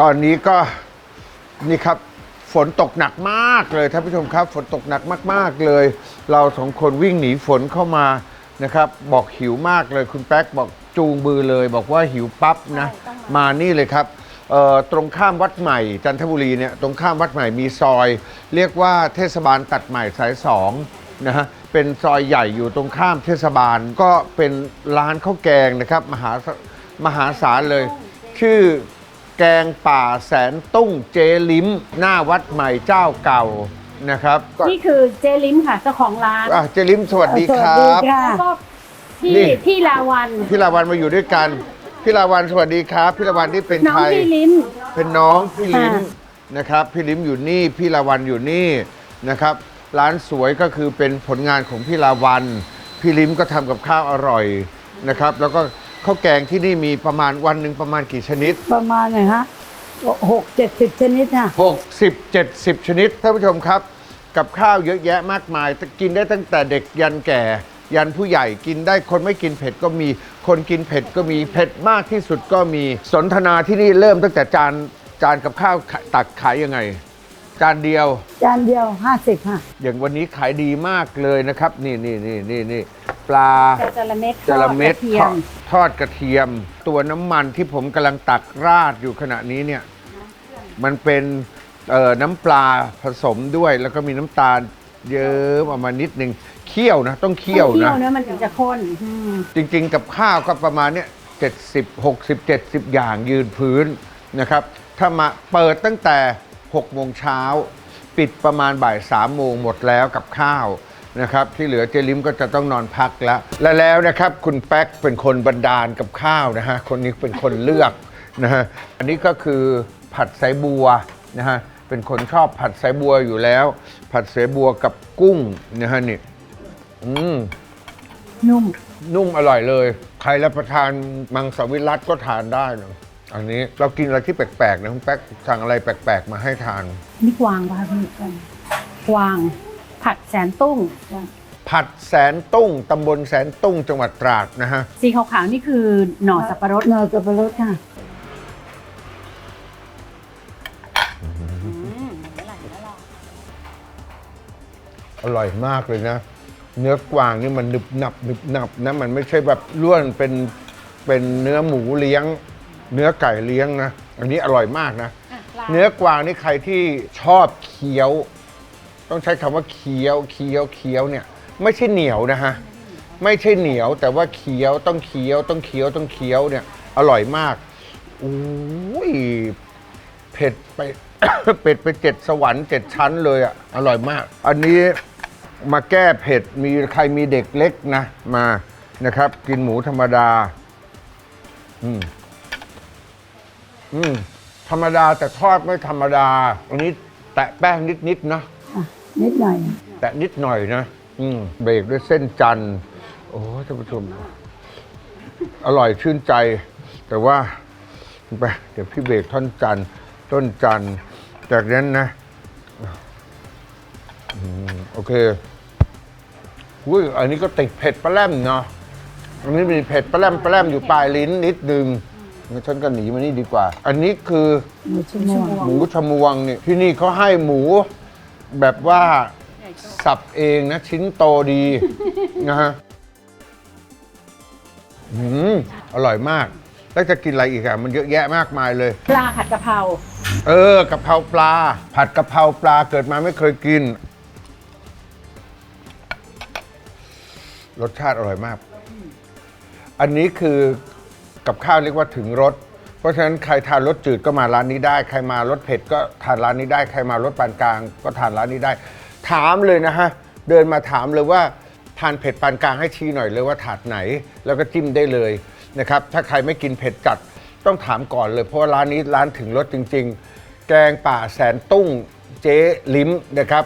ตอนนี้ก็นี่ครับฝนตกหนักมากเลยท่านผู้ชมครับ ฝนตกหนักมากๆเลย เราสองคนวิ่งหนีฝนเข้ามานะครับ บอกหิวมากเลยคุณแป๊กบอกจูงมือเลย บอกว่าหิวปั๊บนะ มานี่เลยครับเอ่อตรงข้ามวัดใหม่จันทบุรีเนี่ยตรงข้ามวัดใหม่มีซอย เรียกว่าเทศบาลตัดใหม่สายสองนะฮะเป็นซอยใหญ่อยู่ตรงข้ามเทศบาลก็เป็นร้านข้าวแกงนะครับ มหามหาศาลเลย ชื่อ แกงป่าแสนตุ้งเจลิมหน้าวัดใหม่เจ้าเก่านะครับก็นี่คือเจลิมค่ะเจ้าของร้านอะเจลิมสวัสดีครัสวับสดีค่ะ แล้วก็พี่นี่ พี่ลาวันพี่ลาวันมาอยู่ด้วยกันพี่ลาวันสวัสดีครับพี่ลาวันที่เป็นน้องใคร พี่ลิ้นเป็นน้องพี่ลิ้มค่ะ นะครับพี่ลิ้มอยู่นี่พี่ลาวันอยู่นี่นะครับร้านสวยก็คือเป็นผลงานของพี่ลาวันพี่ลิ้มก็ทำกับข้าวอร่อยนะครับ แล้วก็ ข้าวแกงที่นี่มีประมาณวันหนึ่งประมาณกี่ชนิด ประมาณไหนฮะหกเจ็ดสิบชนิดค่ะ 60 70 ชนิดท่านผู้ชมครับ กับข้าวเยอะแยะมากมาย กินได้ตั้งแต่เด็กยันแก่ ยันผู้ใหญ่กินได้คนไม่กินเผ็ดก็มี คนกินเผ็ดก็มีเผ็ดมากที่สุดก็มีสนทนาที่นี่เริ่มตั้งแต่จานจานกับข้าวขายตักขายยังไง จานเดียว จานเดียวห้าสิบค่ะ อย่างวันนี้ขายดีมากเลยนะครับ นี่นี่นี่นี่นี่ ปลาแต่จระเม็ดจระเม็ดทอกกระเทียทอมดทอดกระเทียม ตัวน้ำมันที่ผมกำลังตักราดอยู่ขณะนี้เนี่ย มันเป็นเอ่อน้ำปลาผสมด้วย แล้วก็มีน้ำตาลเยิ้มออกมานิดนึงเคี่ยวนะ ต้องเคี่ยวเคี่ยนะวเนื้อมันถึงจะข้นอืมจริง ๆ กับข้าวก็ประมาณเนี้ยเจ็ดสิบหกสิบเจ็ดสิบอย่างยืนพื้นนะครับ ถ้ามาเปิดตั้งแต่6โมงเช้า ปิดประมาณบ่าย3ามโมงหมดแล้วกับข้าว นะครับที่เหลือเจลิมก็จะต้องนอนพักแล้ว และแล้วนะครับคุณแป๊กเป็นคนบันดาลกับข้าวนะฮะคนนี้เป็นคนเลือกนะฮะอันนี้ก็คือผัดสายบัวนะฮะเป็นคนชอบผัดสายบัวอยู่แล้ว ผัดสายบัวกับกุ้งนะฮะนี่อืมนุ่มนุ่มอร่อยเลย ใครรับประทานมังสวิรัตก็ทานได้นะอันนี้เรากินอะไรที่แปลกๆนะคุณแป๊กสั่งอะไรแปลกๆ มาให้ทานนี่กวางป่ะคะพี่กวาง ผัดแสนตุ้งผัดแสนตุ้งตำบลแสนตุ้งจังหวัดตราดนะฮะ สีขาวๆนี่คือหน่อสับปะรดเนยกับปลารสค่ะอร่อยมากเลยนะ เนื้อกวางนี่มันหนึบหนับหนึบหนับนะมันไม่ใช่แบบล้วนเป็นเป็นเนื้อหมูเลี้ยง เนื้อไก่เลี้ยงนะ อันนี้อร่อยมากนะ เนื้อกวางนี่ใครที่ชอบเคี้ยว ต้องใช้คำว่าเคี้ยวเคี้ยวเคี้ยวเนี่ยไม่ใช่เหนียวนะฮะไม่ใช่เหนียวแต่ว่าเคี้ยวต้องเคี้ยวต้องเคี้ยวต้องเคี้ยวเนี่ยอร่อยมากอุ้ยเผ็ดไป เผ็ดไปเจ็ดสวรรค์เจ็ดชั้นเลยอะอร่อยมาก อันนี้มาแก้เผ็ดมีใครมีเด็กเล็กนะมานะครับ กินหมูธรรมดา อืมอืมธรรมดาแต่ทอดไม่ธรรมดา อันนี้แตะแป้งนิดๆนะอะ นิดหน่อย แตะนิดหน่อยนะ อืมเบรกด้วยเส้นจันทร์โอ้ยท่านผู้ชม อร่อยชื่นใจ แต่ว่าไปเดี๋ยวพี่เบรกท่อนจันทร์ต้นจันทร์จากนั้นนะอืมโอเคอุ้ยอันนี้ก็ติดเผ็ดปลาแรมเนาะอันนี้มีเผ็ดปลาแรมปลาแรมอยู่ปลายลิ้นนิดนึงงั้นฉันก็หนีมานี่ดีกว่า อันนี้คือหมูชั่วโมงหมูชมวงนี่ที่นี่เขาให้หมู แบบว่าสับเองนะ ชิ้นโตดี นะฮะอืมอร่อยมาก แล้วจะกินอะไรอีกอะมันเยอะแยะมากมายเลย ปลาผัดกะเพราเออกะเพราปลา ผัดกะเพราปลาเกิดมาไม่เคยกิน รสชาติอร่อยมาก อันนี้คือกับข้าวเรียกว่าถึงรส เพราะฉะนั้นใครทานรสจืดก็มาร้านนี้ได้ ใครมารสเผ็ดก็ทานร้านนี้ได้ ใครมารสปานกลาง ก็ทานร้านนี้ได้ ถามเลยนะฮะ เดินมาถามเลยว่าทานเผ็ดปานกลางให้ชี้หน่อยเลยว่าถาดไหน แล้วก็จิ้มได้เลยนะครับ ถ้าใครไม่กินเผ็ดจัดต้องถามก่อนเลย เพราะว่าร้านนี้ร้านถึงรสจริง ๆ แกงป่าแสนตุ้งเจ๊ลิ้มนะครับ